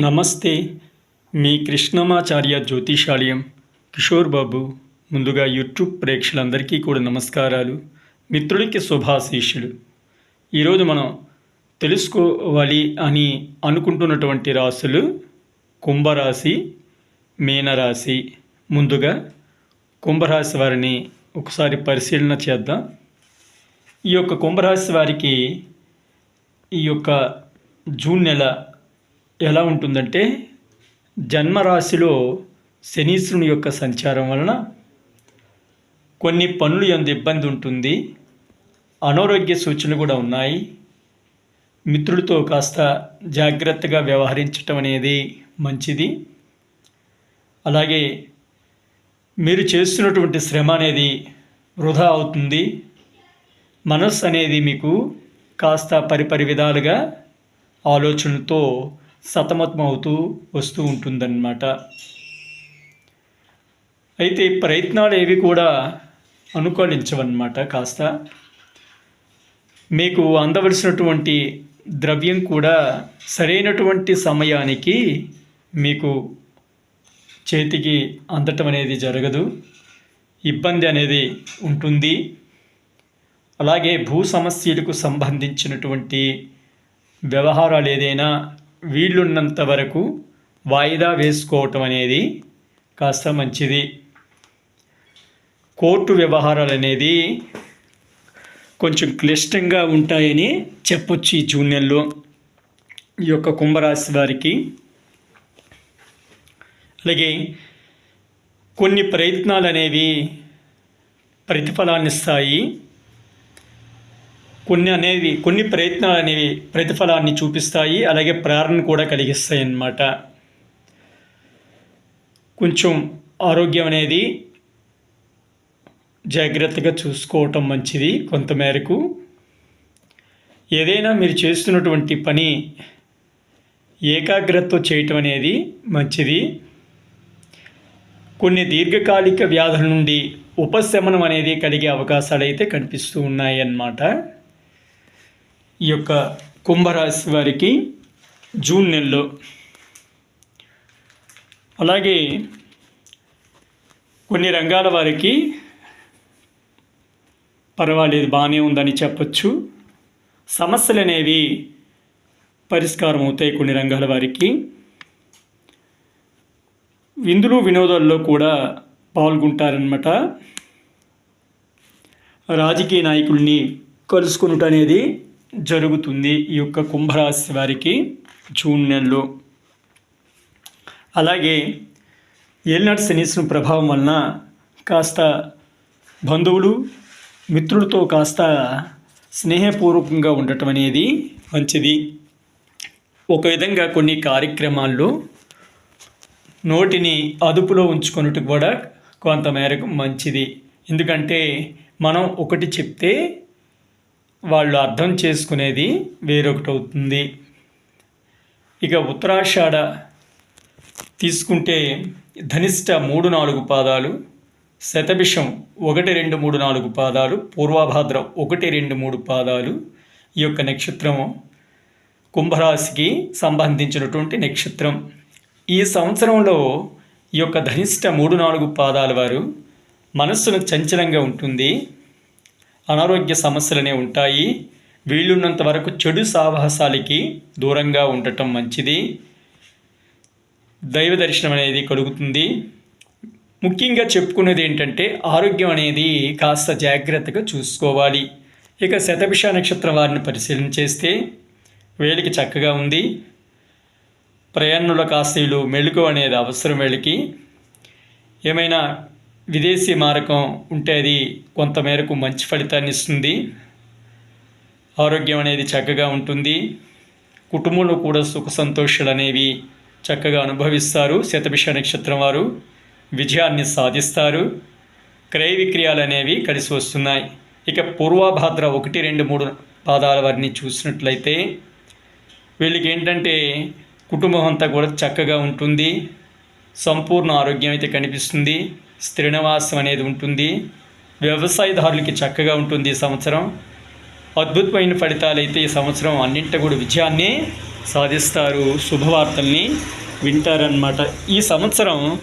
నమస్తే మీ కృష్ణమాచార్య జ్యోతిషాలయం కిషోర్ బాబు ముందుగా యూట్యూబ్ ప్రేక్షకులందరికీ కూడా నమస్కారాలు మిత్రుడికి శుభాశీషులు ఈరోజు మనం తెలుసుకోవాలి అని అనుకుంటున్నటువంటి రాశులు కుంభరాశి మీనరాశి. ముందుగా కుంభరాశి వారిని ఒకసారి పరిశీలన చేద్దాం. ఈ యొక్క కుంభరాశి వారికి ఈ యొక్క జూన్ నెల ఎలా ఉంటుందంటే జన్మరాశిలో శనీశ్వరుని యొక్క సంచారం వలన కొన్ని పనులు ఎంత ఇబ్బంది ఉంటుంది అనారోగ్య సూచనలు కూడా ఉన్నాయి. మిత్రులతో కాస్త జాగ్రత్తగా వ్యవహరించటం అనేది మంచిది. అలాగే మీరు చేస్తున్నటువంటి శ్రమ అనేది వృధా అవుతుంది. మనస్సు అనేది మీకు కాస్త పరిపరి విధాలుగా ఆలోచనతో అవుతూ వస్తూ ఉంటుందన్నమాట. అయితే ప్రయత్నాలు ఏవి కూడా అనుకూలించవన్నమాట కాస్త. మీకు అందవలసినటువంటి ద్రవ్యం కూడా సరైనటువంటి సమయానికి మీకు చేతికి అందటం అనేది జరగదు. ఇబ్బంది అనేది ఉంటుంది. అలాగే భూ సమస్యలకు సంబంధించినటువంటి వ్యవహారాలు ఏదైనా వీళ్ళున్నంత వరకు వాయిదా వేసుకోవటం అనేది కాస్త మంచిది. కోర్టు వ్యవహారాలు అనేది కొంచెం క్లిష్టంగా ఉంటాయని చెప్పొచ్చు ఈ జూన్ నెలలో ఈ యొక్క కుంభరాశి వారికి. అలాగే కొన్ని ప్రయత్నాలు అనేవి ప్రతిఫలాన్నిస్తాయి. కొన్ని అనేవి కొన్ని ప్రయత్నాలు అనేవి ప్రతిఫలాన్ని చూపిస్తాయి అలాగే ప్రేరణ కూడా కలిగిస్తాయి అన్నమాట. కొంచెం ఆరోగ్యం అనేది జాగ్రత్తగా చూసుకోవటం మంచిది కొంతమేరకు. ఏదైనా మీరు చేస్తున్నటువంటి పని ఏకాగ్రతతో చేయటం అనేది మంచిది. కొన్ని దీర్ఘకాలిక వ్యాధుల నుండి ఉపశమనం అనేది కలిగే అవకాశాలు అయితే కనిపిస్తూ ఉన్నాయి అన్నమాట. ఈ యొక్క కుంభరాశి వారికి జూన్ నెలలో. అలాగే కొన్ని రంగాల వారికి పర్వాలేదు బాగానే ఉందని చెప్పచ్చు. సమస్యలు అనేవి పరిష్కారం అవుతాయి కొన్ని రంగాల వారికి. విందులు వినోదాల్లో కూడా పాల్గొంటారనమాట రాజకీయ నాయకుల్ని కలుసుకున్నట అనేది జరుగుతుంది ఈ యొక్క కుంభరాశి వారికి జూన్ నెలలో. అలాగే ఏలినాటి శనీశ్వరం ప్రభావం వలన కాస్త బంధువులు మిత్రులతో కాస్త స్నేహపూర్వకంగా ఉండటం అనేది మంచిది. ఒక విధంగా కొన్ని కార్యక్రమాల్లో నోటిని అదుపులో ఉంచుకున్నట్టు కూడా కొంతమేరకు మంచిది. ఎందుకంటే మనం ఒకటి చెప్తే వాళ్ళు అర్థం చేసుకునేది వేరొకటి అవుతుంది. ఇక ఉత్తరాషాఢ తీసుకుంటే ధనిష్ట మూడు నాలుగు పాదాలు శతభిషం ఒకటి రెండు మూడు నాలుగు పాదాలు పూర్వాభాద్ర ఒకటి రెండు మూడు పాదాలు ఈ యొక్క నక్షత్రం కుంభరాశికి సంబంధించినటువంటి నక్షత్రం. ఈ సంవత్సరంలో ఈ యొక్క ధనిష్ట మూడు నాలుగు పాదాల వారు మనస్సును చంచలంగా ఉంటుంది. అనారోగ్య సమస్యలనే ఉంటాయి. వీళ్ళున్నంత వరకు చెడు సాహసాలకి దూరంగా ఉండటం మంచిది. దైవ దర్శనం అనేది కలుగుతుంది. ముఖ్యంగా చెప్పుకునేది ఏంటంటే ఆరోగ్యం అనేది కాస్త జాగ్రత్తగా చూసుకోవాలి. ఇక శతభిష నక్షత్రం వారిని పరిశీలన చేస్తే వేలికి చక్కగా ఉంది. ప్రయాణుల కాస్తీలు మెళుకు అనేది అవసరం వీళ్ళకి. ఏమైనా విదేశీ మారకం ఉంటే అది కొంతమేరకు మంచి ఫలితాన్ని ఇస్తుంది. ఆరోగ్యం అనేది చక్కగా ఉంటుంది. కుటుంబంలో కూడా సుఖ సంతోషాలు అనేవి చక్కగా అనుభవిస్తారు. శతభిష నక్షత్రం వారు విజయాన్ని సాధిస్తారు. క్రయ విక్రయాలు అనేవి కలిసి వస్తున్నాయి. ఇక పూర్వభాద్ర ఒకటి రెండు మూడు పాదాల వారిని చూసినట్లయితే వీళ్ళకి ఏంటంటే కుటుంబం అంతా కూడా చక్కగా ఉంటుంది. సంపూర్ణ ఆరోగ్యం అయితే కనిపిస్తుంది. స్థిరనివాసం అనేది ఉంటుంది. వ్యవసాయదారులకి చక్కగా ఉంటుంది ఈ సంవత్సరం. అద్భుతమైన ఫలితాలు అయితే ఈ సంవత్సరం అన్నింటి కూడా విజయాన్ని సాధిస్తారు. శుభవార్తల్ని వింటారనమాట ఈ సంవత్సరం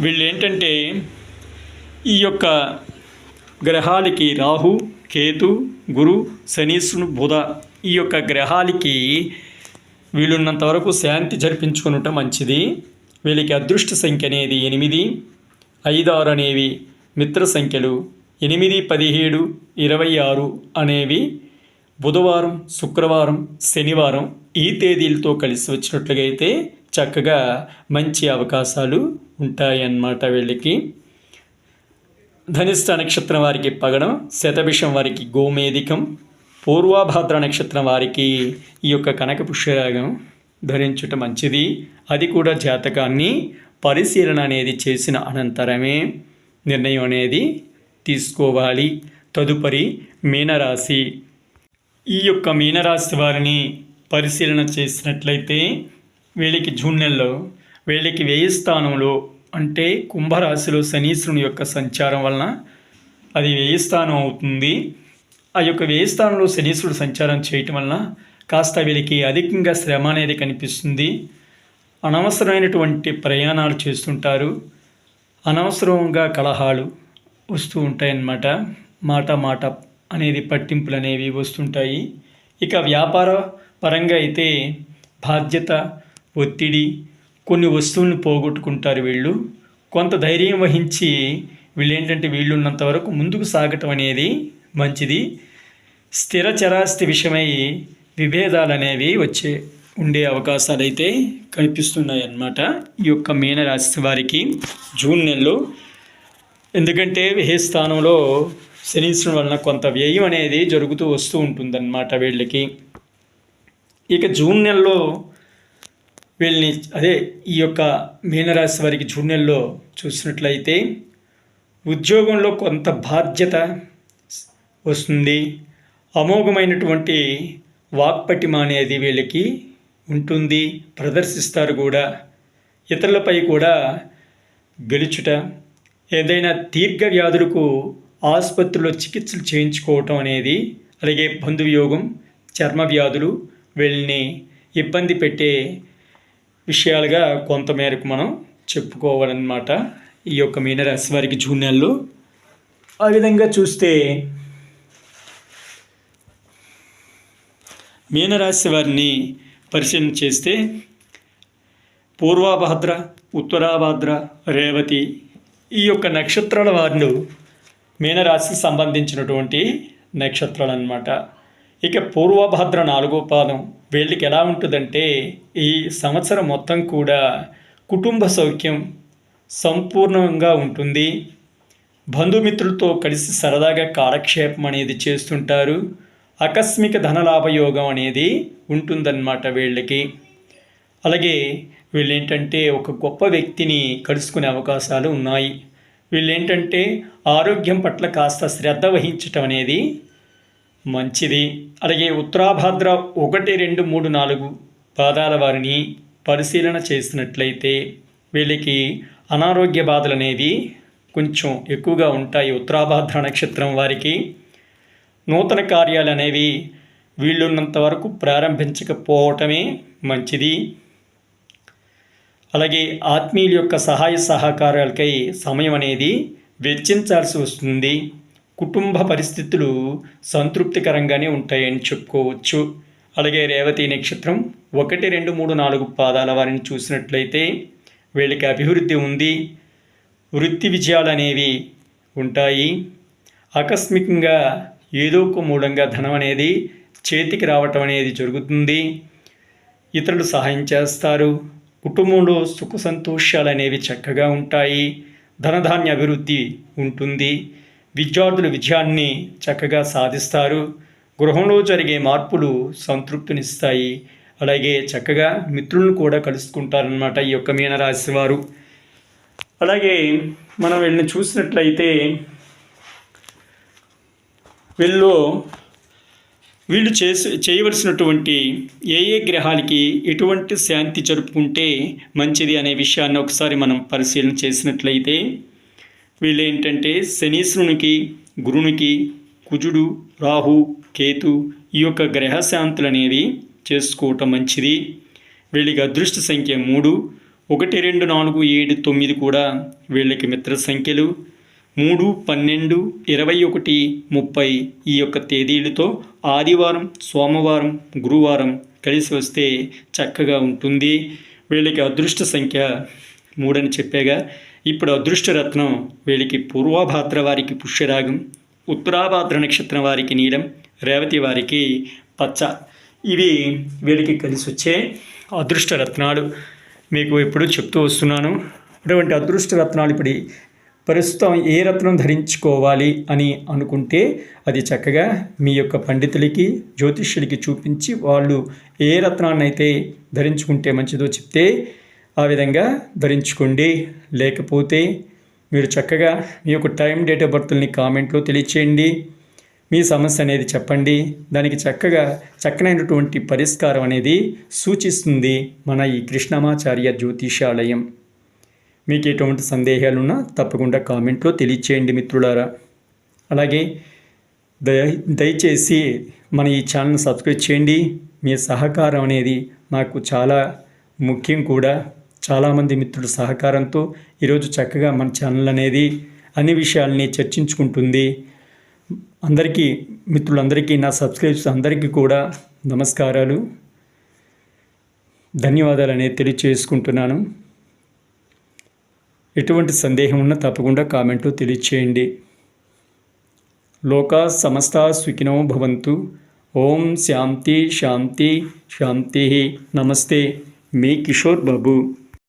వీళ్ళు ఏంటంటే ఈ యొక్క గ్రహాలకి రాహు కేతు గురు శనీసును బుధ ఈ యొక్క గ్రహాలకి వీళ్ళున్నంత వరకు శాంతి జరిపించుకునుట మంచిది. వీళ్ళకి అదృష్ట సంఖ్య అనేది ఎనిమిది ఐదు ఆరు అనేవి మిత్ర సంఖ్యలు ఎనిమిది పదిహేడు ఇరవై ఆరు అనేవి బుధవారం శుక్రవారం శనివారం ఈ తేదీలతో కలిసి వచ్చినట్లుగా అయితే చక్కగా మంచి అవకాశాలు ఉంటాయన్నమాట వీళ్ళకి. ధనిష్ట నక్షత్రం వారికి పగడం శతభిషం వారికి గోమేధికం పూర్వాభాద్ర నక్షత్రం వారికి ఈ యొక్క కనక పుష్యరాగం ధరించుట మంచిది. అది కూడా జాతకాన్ని పరిశీలన అనేది చేసిన అనంతరమే నిర్ణయం అనేది తీసుకోవాలి. తదుపరి మీనరాశి. ఈ యొక్క మీనరాశి వారిని పరిశీలన చేసినట్లయితే వీళ్ళకి జూన్ నెలలో వీళ్ళకి వ్యయ స్థానంలో అంటే కుంభరాశిలో శనీశ్వరుని యొక్క సంచారం వలన అది వేయి స్థానం అవుతుంది. ఆ యొక్క వ్యయ స్థానంలో శనీశ్వరుడు సంచారం చేయటం వలన కాస్త వీళ్ళకి అధికంగా శ్రమ అనేది కనిపిస్తుంది. అనవసరమైనటువంటి ప్రయాణాలు చేస్తుంటారు. అనవసరంగా కలహాలు వస్తూ ఉంటాయన్నమాట. మాట మాట అనేది పట్టింపులు అనేవి వస్తుంటాయి. ఇక వ్యాపార పరంగా అయితే బాధ్యత ఒత్తిడి కొన్ని వస్తువులను పోగొట్టుకుంటారు వీళ్ళు. కొంత ధైర్యం వహించి వీళ్ళు ఏంటంటే వీళ్ళు వరకు ముందుకు సాగటం అనేది మంచిది. స్థిర చరాస్తి విషయమై విభేదాలు అనేవి వచ్చే ఉండే అవకాశాలు అయితే కనిపిస్తున్నాయి అన్నమాట ఈ యొక్క మీనరాశి వారికి జూన్ నెలలో. ఎందుకంటే ఏ స్థానంలో శనించడం వలన కొంత వ్యయం అనేది జరుగుతూ వస్తూ ఉంటుందన్నమాట వీళ్ళకి. ఇక జూన్ నెలలో వీళ్ళని అదే ఈ యొక్క మీనరాశి వారికి జూన్ నెలలో చూసినట్లయితే ఉద్యోగంలో కొంత బాధ్యత వస్తుంది. అమోఘమైనటువంటి వాక్పటిమ అనేది వీళ్ళకి ఉంటుంది ప్రదర్శిస్తారు కూడా. ఇతరులపై కూడా గెలుచుట ఏదైనా దీర్ఘ వ్యాధులకు ఆసుపత్రిలో చికిత్సలు చేయించుకోవటం అనేది అలాగే బంధువియోగం చర్మ వ్యాధులు వీళ్ళని ఇబ్బంది పెట్టే విషయాలుగా కొంతమేరకు మనం చెప్పుకోవాలన్నమాట ఈ యొక్క మీనరాశి వారికి జూన్ నెలలో. ఆ విధంగా చూస్తే మీనరాశి వారిని పరిశీలన చేస్తే పూర్వాభాద్ర ఉత్తరాభాద్ర రేవతి ఈ యొక్క నక్షత్రాల వారు మీనరాశికి సంబంధించినటువంటి నక్షత్రాలు అన్నమాట ఇక పూర్వభద్ర నాలుగో పాదం వీళ్ళకి ఎలా ఉంటుందంటే ఈ సంవత్సరం మొత్తం కూడా కుటుంబ సౌఖ్యం సంపూర్ణంగా ఉంటుంది. బంధుమిత్రులతో కలిసి సరదాగా కాలక్షేపం అనేది చేస్తుంటారు. ఆకస్మిక ధనలాభయోగం అనేది ఉంటుందన్నమాట వీళ్ళకి. అలాగే వీళ్ళేంటంటే ఒక గొప్ప వ్యక్తిని కలుసుకునే అవకాశాలు ఉన్నాయి. వీళ్ళేంటంటే ఆరోగ్యం పట్ల కాస్త శ్రద్ధ వహించటం అనేది మంచిది. అలాగే ఉత్తరాభాద్ర ఒకటి రెండు మూడు నాలుగు పాదాల వారిని పరిశీలన చేసినట్లయితే వీళ్ళకి అనారోగ్య బాధలు అనేవి కొంచెం ఎక్కువగా ఉంటాయి ఉత్తరాభాద్ర నక్షత్రం వారికి. నూతన కార్యాలు అనేవి వీళ్ళున్నంత వరకు ప్రారంభించకపోవటమే మంచిది. అలాగే ఆత్మీయుల యొక్క సహాయ సహకారాలకై సమయం అనేది వెచ్చించాల్సి వస్తుంది. కుటుంబ పరిస్థితులు సంతృప్తికరంగానే ఉంటాయని చెప్పుకోవచ్చు. అలాగే రేవతి నక్షత్రం ఒకటి రెండు మూడు నాలుగు పాదాల వారిని చూసినట్లయితే వీళ్ళకి అభివృద్ధి ఉంది. వృత్తి విజయాలు అనేవి ఉంటాయి. ఆకస్మికంగా ఏదో ఒక మూలంగా ధనం అనేది చేతికి రావటం అనేది జరుగుతుంది. ఇతరులు సహాయం చేస్తారు. కుటుంబంలో సుఖ సంతోషాలు అనేవి చక్కగా ఉంటాయి. ధనధాన్య అభివృద్ధి ఉంటుంది. విద్యార్థులు విజయాన్ని చక్కగా సాధిస్తారు. గృహంలో జరిగే మార్పులు సంతృప్తినిస్తాయి. అలాగే చక్కగా మిత్రులను కూడా కలుసుకుంటారనమాట ఈ యొక్క మీనరాశి వారు. అలాగే మనం వీళ్ళని చూసినట్లయితే వీళ్ళు వీళ్ళు చేసి చేయవలసినటువంటి ఏ ఏ గ్రహాలకి ఎటువంటి శాంతి జరుపుకుంటే మంచిది అనే విషయాన్ని ఒకసారి మనం పరిశీలన చేసినట్లయితే వీళ్ళు ఏంటంటే శనీశ్వరునికి గురునికి కుజుడు రాహు కేతు ఈ యొక్క గ్రహ శాంతులు అనేది చేసుకోవటం మంచిది. వీళ్ళకి అదృష్ట సంఖ్య మూడు ఒకటి రెండు నాలుగు ఏడు తొమ్మిది కూడా వీళ్ళకి మిత్ర సంఖ్యలు. మూడు పన్నెండు ఇరవై ఒకటి ముప్పై ఈ యొక్క తేదీలతో ఆదివారం సోమవారం గురువారం కలిసి వస్తే చక్కగా ఉంటుంది. వీళ్ళకి అదృష్ట సంఖ్య మూడని చెప్పాగా ఇప్పుడు అదృష్టరత్నం వీళ్ళకి పూర్వభాద్ర వారికి పుష్యరాగం ఉత్తరాభాద్ర నక్షత్రం వారికి నీలం రేవతి వారికి పచ్చ. ఇవి వీళ్ళకి కలిసి వచ్చే అదృష్టరత్నాలు. మీకు ఇప్పుడు చెప్తూ వస్తున్నాను. అటువంటి అదృష్ట రత్నాలు ఇప్పుడు ప్రస్తుతం ఏ రత్నం ధరించుకోవాలి అని అనుకుంటే అది చక్కగా మీ యొక్క పండితులకి జ్యోతిష్యులకి చూపించి వాళ్ళు ఏ రత్నాన్ని అయితే ధరించుకుంటే మంచిదో చెప్తే ఆ విధంగా ధరించుకోండి. లేకపోతే మీరు చక్కగా మీ యొక్క టైం డేట్ ఆఫ్ బర్త్ని కామెంట్లో తెలియచేయండి. మీ సమస్య అనేది చెప్పండి. దానికి చక్కగా చక్కనైనటువంటి పరిష్కారం అనేది సూచిస్తుంది మన ఈ కృష్ణమాచార్య జ్యోతిషాలయం. మీకు ఎటువంటి సందేహాలున్నా తప్పకుండా కామెంట్లో తెలియచేయండి మిత్రులారా. అలాగే దయ దయచేసి మన ఈ ఛానల్ సబ్స్క్రైబ్ చేయండి. మీ సహకారం అనేది నాకు చాలా ముఖ్యం కూడా. చాలామంది మిత్రుల సహకారంతో ఈరోజు చక్కగా మన ఛానల్ అనేది అన్ని విషయాల్ని చర్చించుకుంటుంది. అందరికీ మిత్రులందరికీ నా సబ్స్క్రైబ్స్ అందరికీ కూడా నమస్కారాలు. ధన్యవాదాలు అనేది తెలియచేసుకుంటున్నాను. ఎటువంటి సందేహం ఉన్నా తప్పకుండా కామెంట్లో తెలియచేయండి. లోకా సమస్త సుఖినో భవంతు. ఓం శాంతి శాంతి శాంతి. నమస్తే. మీ కిషోర్ బాబు.